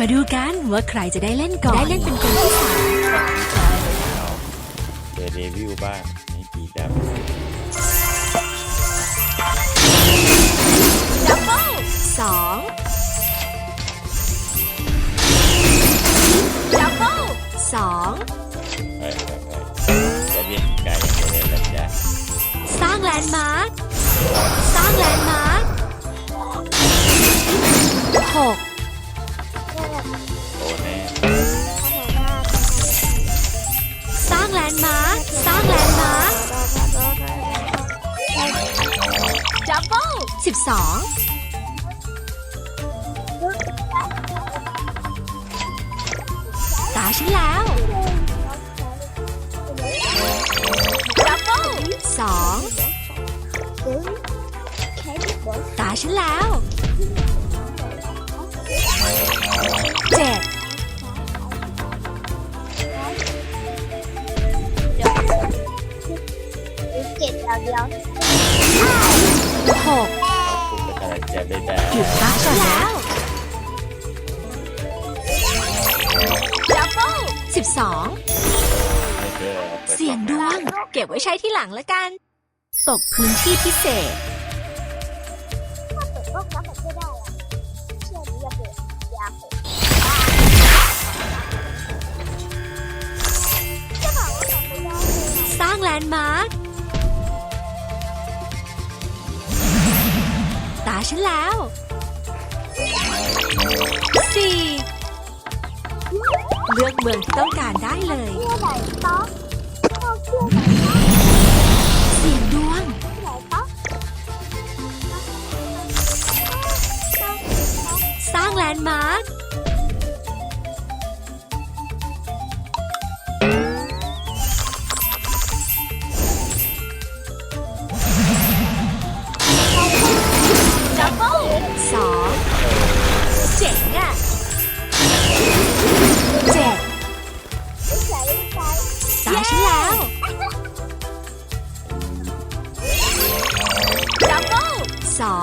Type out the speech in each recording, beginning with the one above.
มาดูกันว่าใครจะได้เล่นก่อน ได้เล่นเป็นคนที่สามเอาเจอเดวิลบ้างนี่ปีดดับเบิลสองดับเบิลสองำเฮ้ยเฮ้ยเฮ้ยจะเรียนไกลจะเรียนแล้วจ้ะสร้างแลนด์มาร์ค 12 ตาฉันแล้วสองตาฉันแล้วเจ็ดเดียว 6 แต่ไม่แต่หยุดรักก่อนดับเบิลสิบสองเสียงดวง เก็บไว้ใช้ที่หลังละกัน ตกพื้นที่พิเศษสร้างแลนด์มา ฉันแล้วสี่เลือกเมืองที่ต้องการได้เลยเชื่อไหนต๊อกเข้าเชื่อไหนเสียงดวง ไหนต๊อกสร้างแลนด์มาร์ค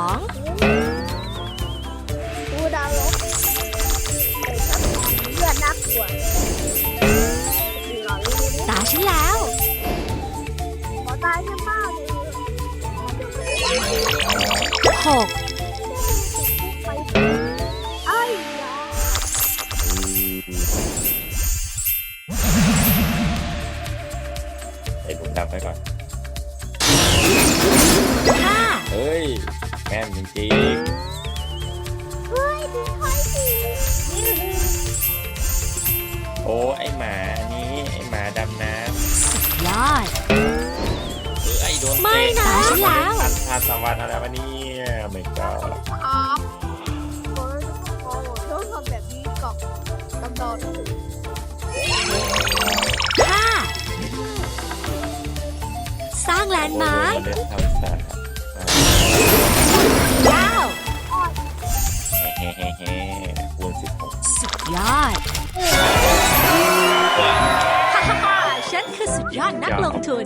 องดูดาวลบเลือดน่ากลัวหล่อเลยตาฉันแล้วขอตายยังบ้าเลยหกไปไอ้ยาไอ้ผมดำไปก่อนห้าเฮ้ย แม่นจริงเฮ้ยดูค่อยสิๆโอ้ไอหมาอันนี้ไอหมาดำน้ยอดำเออไอโดนไม่นะเตฉันแล้วทันทานตะวันอะไรวะเนี่ยไม่ก็ครับโอ้ยโอ้ยต้องทำแบบนี้กับตำรวจห้าสร้างแลนด์มาร์คเล่นทำสา ว้าวเฮ้เฮ้เฮ้คูณสิบหกสุดยอดฮ่าฮ่าฮ่าฉันคือสุดยอดนักลงทุน